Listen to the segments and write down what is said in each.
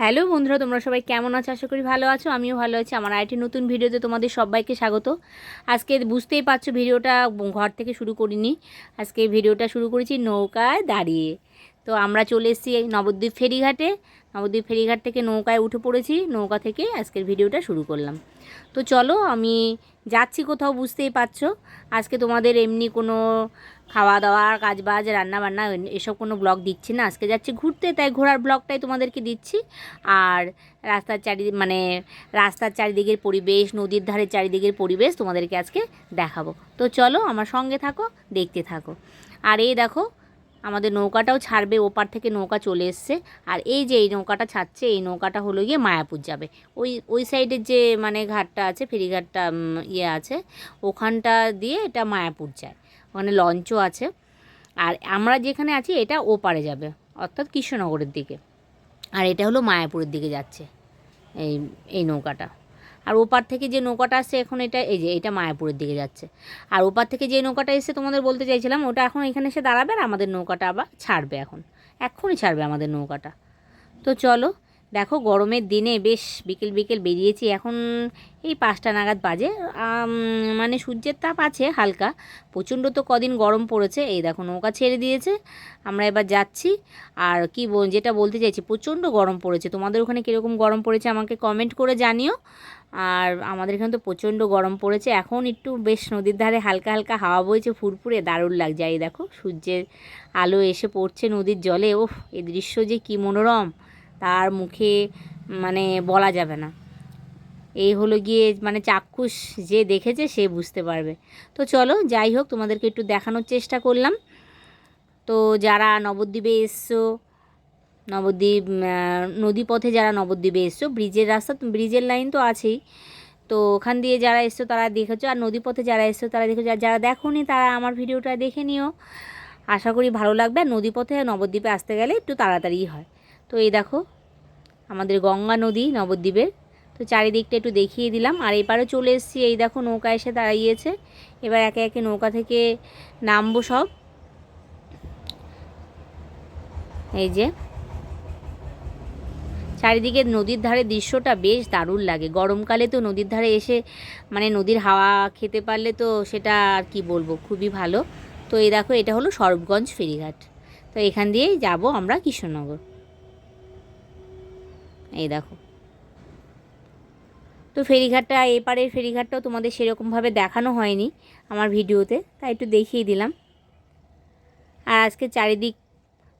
Hello বন্ধুরা, তোমরা সবাই কেমন আছো? আশা করি ভালো আছো, আমিও ভালো আছি। আমার আরেকটি নতুন ভিডিওতে তোমাদের সবাইকে স্বাগত। আজকে বুঝতেই পারছ, ভিডিওটা ঘর থেকে শুরু করিনি। আজকে ভিডিওটা শুরু করেছি নৌকায় দাঁড়িয়ে। তো আমরা চলে এসেছি এই নবদ্বীপ ফেরিঘাটে। নবদ্বীপ ফেরিঘাট থেকে নৌকায় উঠে পড়েছি, নৌকা থেকে আজকের ভিডিওটা শুরু করলাম। তো চলো, আমি যাচ্ছি কোথাও, বুঝতেই পারছ। আজকে তোমাদের এমনি কোনো খাওয়া দাওয়া কাজ বাজ রান্না বান্না এসব কোনো ব্লগ দিচ্ছি না। আজকে যাচ্ছি ঘুরতে, তাই ঘোরার ব্লগটাই তোমাদেরকে দিচ্ছি। আর রাস্তার চারি মানে রাস্তার চারিদিকের পরিবেশ, নদীর ধারে চারিদিকের পরিবেশ তোমাদেরকে আজকে দেখাবো। তো চলো, আমার সঙ্গে থাকো, দেখতে থাকো। আর এই দেখো আমাদের নৌকাটাও ছাড়বে, ওপার থেকে নৌকা চলে এসছে। আর এই যে এই নৌকাটা ছাড়ছে, এই নৌকাটা হলো গিয়ে মায়াপুর যাবে। ওই ওই সাইডের যে মানে ঘাটটা আছে, ফেরিঘাটটা ইয়ে আছে, ওখানটা দিয়ে এটা মায়াপুর যায়। ওখানে লঞ্চও আছে। আর আমরা যেখানে আছি, এটা ওপারে যাবে, অর্থাৎ কৃষ্ণনগরের দিকে। আর এটা হলো মায়াপুরের দিকে যাচ্ছে, এই এই নৌকাটা। আর ওপার থেকে যে নৌকাটা আসছে এখন এটা, এই যে এটা মায়াপুরের দিকে যাচ্ছে। আর ওপার থেকে যে নৌকাটা এসে তোমাদের বলতে চাইছিলাম, ওটা এখন এখানে এসে দাঁড়াবে আর আমাদের নৌকাটা আবার ছাড়বে এখন। এক্ষুনি ছাড়বে আমাদের নৌকাটা। তো চলো, দেখো গরমের দিনে বেশ বিকেল বিকেল বেরিয়েছি। এখন এই পাঁচটা নাগাদ বাজে। মানে সূর্যের তাপ আছে হালকা। প্রচণ্ড তো কদিন গরম পড়েছে। এই দেখো নৌকা ছেড়ে দিয়েছে। আমরা এবার যাচ্ছি। আর কি যেটা বলতে চাইছি, প্রচণ্ড গরম পড়েছে। তোমাদের ওখানে কীরকম গরম পড়েছে আমাকে কমেন্ট করে জানিও। আর আমাদের এখানে তো প্রচণ্ড গরম পড়েছে। এখন একটু বেশ নদীর ধারে হালকা হালকা হাওয়া বইছে, ফুরফুরে দারুণ লাগছে। এই দেখো, সূর্যের আলো এসে পড়ছে নদীর জলে। ওফ এই দৃশ্য যে কী মনোরম, তার মুখে মানে বলা যাবে না। এই হলো গিয়ে মানে চাক্ষুষ যে দেখেছে, সে বুঝতে পারবে। তো চলো, যাই হোক, তোমাদেরকে একটু দেখানোর চেষ্টা করলাম। তো যারা নবদ্বীপে এসছো নবদ্বীপ নদীপথে যারা নবদ্বীপে এসছো, ব্রিজের রাস্তা ব্রিজের লাইন তো আছেই। তো ওখান দিয়ে যারা এসছো তারা দেখেছ, আর নদীপথে যারা এসছো তারা দেখেছ আর যারা দেখোনি তারা আমার ভিডিওটা দেখে নিও। আশা করি ভালো লাগবে, আর নদীপথে নবদ্বীপে আসতে গেলে একটু তাড়াতাড়ি হয়। তো এই দেখো, আমাদের গঙ্গা নদী নবদ্বীপের। তো চারিদিকটা একটু দেখিয়ে দিলাম, আর এপারে চলে এসেছি, এই দেখো নৌকা এসে দাঁড়িয়েছে। এবার একে একে নৌকা থেকে নামবো সব। এই যে চারিদিকে নদীর ধারে দৃশ্যটা বেশ দারুণ লাগে। গরমকালে তো নদীর ধারে এসে মানে নদীর হাওয়া খেতে পারলে তো সেটা আর কি বলব, খুবই ভালো। তো এই দেখো, এটা হলো সরবগঞ্জ ফেরিঘাট। তো এখান দিয়েই যাব আমরা কৃষ্ণনগর। এই দেখো। তো ফেরিঘাটটা, এপারের ফেরিঘাটটাও তোমাদের সেরকমভাবে দেখানো হয়নি আমার ভিডিওতে, তাই একটু দেখিয়ে দিলাম। আর আজকে চারিদিক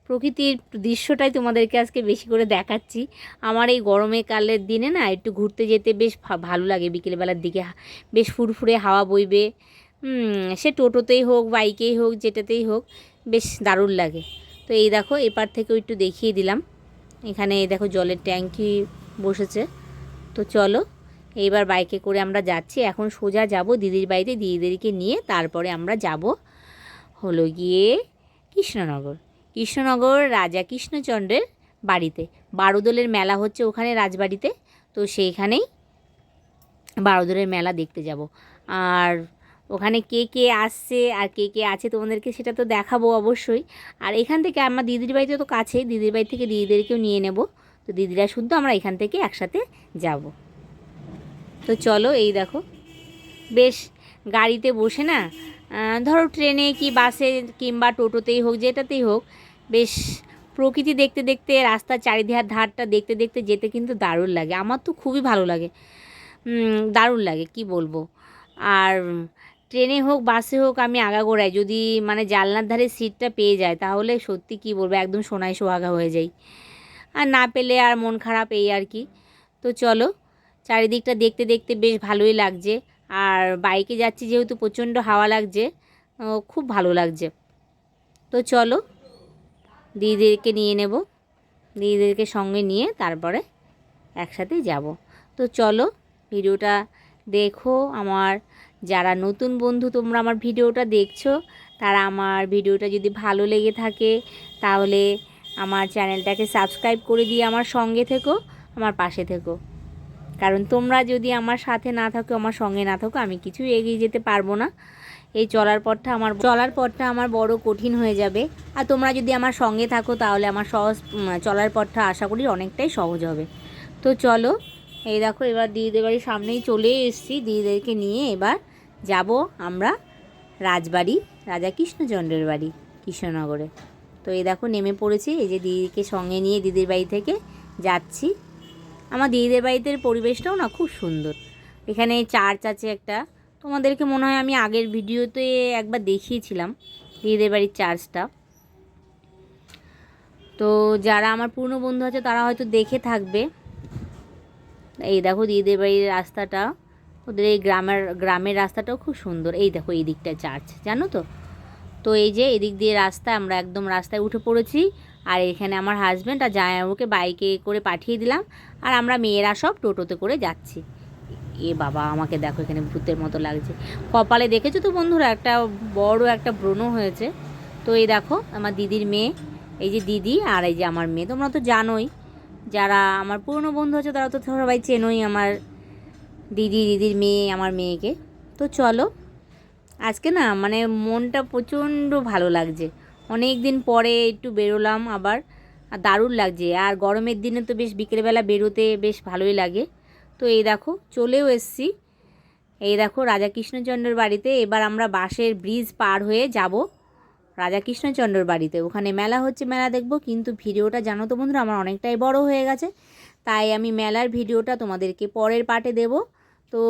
প্রকৃতির দৃশ্যটাই তোমাদেরকে আজকে বেশি করে দেখাচ্ছি। আমার এই গরমে কালের দিনে না একটু ঘুরতে যেতে বেশ ভালো লাগে বিকেলবেলার দিকে। বেশ ফুরফুরে হাওয়া বইবে। সে টোটোতেই হোক, বাইকেই হোক, যেটাতেই হোক, বেশ দারুণ লাগে। তো এই দেখো, এপার থেকেও একটু দেখিয়ে দিলাম। এখানে এই দেখো জলের ট্যাঙ্কি বসেছে। তো চলো, এইবার বাইকে করে আমরা যাচ্ছি। এখন সোজা যাব দিদির বাড়িতে। দিদিদেরকে নিয়ে তারপরে আমরা যাব হলো গিয়ে কৃষ্ণনগর। কৃষ্ণনগর রাজা কৃষ্ণচন্দ্রের বাড়িতে। বারোদলের মেলা হচ্ছে ওখানে রাজবাড়িতে। তো সেইখানেই বারোদলের মেলা দেখতে যাব। আর ওখানে কে কে আসছে আর কে কে আছে তোমাদেরকে সেটা তো দেখাবো অবশ্যই। আর এখান থেকে আমার দিদির বাড়িতে তো কাছেই, দিদির বাড়ি থেকে দিদিদেরকেও নিয়ে নেব। তো দিদিরা শুদ্ধ, আমরা এখান থেকে একসাথে যাব। তো চলো এই দেখো, বেশ গাড়িতে বসে না ধরো ট্রেনে কি বাসে কিংবা টোটোতেই হোক, যেটাতেই হোক, বেশ প্রকৃতি দেখতে দেখতে, রাস্তার চারিধার ধারটা দেখতে দেখতে যেতে কিন্তু দারুণ লাগে। আমার তো খুবই ভালো লাগে। দারুণ লাগে, কি বলব? আর ট্রেনে হোক, বাসে হোক, আমি আগাগোড়ায় যদি মানে জানলার ধারে সিটটা পেয়ে যায়, তাহলে সত্যি কি বলব, একদম সোনায় সোহাগা হয়ে যাই। আর না পেলে আর মন খারাপ এই আর কি। তো চলো, চারিদিকটা দেখতে দেখতে বেশ ভালোই লাগছে। আর বাইকে যাচ্ছি যেহেতু প্রচণ্ড হাওয়া লাগছে খুব ভালো লাগছে। তো চলো, দিদিদেরকে নিয়ে নেব। দিদিদেরকে সঙ্গে নিয়ে তারপরে একসাথে যাব। তো চলো, ভিডিওটা দেখো আমার। যারা নতুন বন্ধু তোমরা আমার ভিডিওটা দেখছ, তারা আমার ভিডিওটা যদি ভালো লেগে থাকে, তাহলে আমার চ্যানেলটাকে সাবস্ক্রাইব করে দিয়ে আমার সঙ্গে থেকো, আমার পাশে থেকো। কারণ তোমরা যদি আমার সাথে না থাকো, আমার সঙ্গে না থাকো, আমি কিছু এগিয়ে যেতে পারব না। এই চলার পথটা আমার চলার পথটা আমার বড় কঠিন হয়ে যাবে। আর তোমরা যদি আমার সঙ্গে থাকো, তাহলে আমার সহজ চলার পথটা আশা করি অনেকটাই সহজ হবে। তো চলো, এই দেখো, এবার দিদিদের বাড়ির সামনেই চলে এসেছি। দিদিদেরকে নিয়ে এবার যাব আমরা রাজবাড়ি, রাজা কৃষ্ণচন্দ্রের বাড়ি, কৃষ্ণনগরে। তো এই দেখো, নেমে পড়েছি। এই যে দিদিকে সঙ্গে নিয়ে দিদির বাড়ি থেকে যাচ্ছি। আমার দিদিদের বাড়িতে পরিবেশটাও না খুব সুন্দর। এখানে চার্চ আছে একটা। তোমাদেরকে মনে হয় আমি আগের ভিডিওতে একবার দেখিয়েছিলাম দিদিদের বাড়ির চার্চটা। তো যারা আমার পুরনো বন্ধু আছে, তারা হয়তো দেখে থাকবে। এই দেখো দিদিদের বাড়ির রাস্তাটা। ওদের এই গ্রামের গ্রামের রাস্তাটাও খুব সুন্দর। এই দেখো এই দিকটা চার্চ, জানো তো? তো এই যে এদিক দিয়ে রাস্তা আমরা একদম রাস্তায় উঠে পড়েছি। আর এখানে আমার হাজব্যান্ড আর জামাইবাবুকে বাইকে করে পাঠিয়ে দিলাম। আর আমরা মেয়েরা সব টোটোতে করে যাচ্ছি। এ বাবা, আমাকে দেখো এখানে ভূতের মতো লাগছে। কপালে দেখেছ তো বন্ধুরা, একটা বড় একটা ব্রণ হয়েছে। তো এই দেখো, আমার দিদির মেয়ে, এই যে দিদি আর এই যে আমার মেয়ে। তোমরা তো জানোই, যারা আমার পুরনো বন্ধু আছে, তারা তো সবাই চেনোই আমার দিদি, দিদির মেয়ে, আমার মেয়েকে। তো চলো, আজকে না মানে মনটা প্রচণ্ড ভালো লাগছে। অনেক দিন পরে একটু বেরোলাম আবার। আর দারুণ লাগছে। আর গরমের দিনে তো বেশ বিকেলবেলা বেরোতে বেশ ভালোই লাগে। তো এই দেখো, চলেও এসছি। এই দেখো রাজা কৃষ্ণচন্দ্রের বাড়িতে। এবার আমরা বাসের ব্রিজ পার হয়ে যাব রাজা কৃষ্ণচন্দ্রের বাড়িতে। ওখানে মেলা হচ্ছে, মেলা দেখব। কিন্তু ভিডিওটা জানো তো বন্ধুরা, আমার অনেকটাই বড় হয়ে গেছে। তাই আমি মেলার ভিডিওটা তোমাদেরকে পরের পার্টে দেব। তো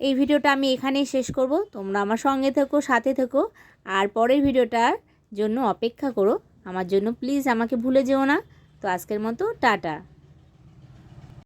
এই ভিডিওটা আমি এখানেই শেষ করব। তোমরা আমার সঙ্গে থেকো, সাথে থেকো। আর পরের ভিডিওটার জন্য অপেক্ষা করো। আমার জন্য প্লিজ আমাকে ভুলে যেও না। তো আজকের মতো টাটা।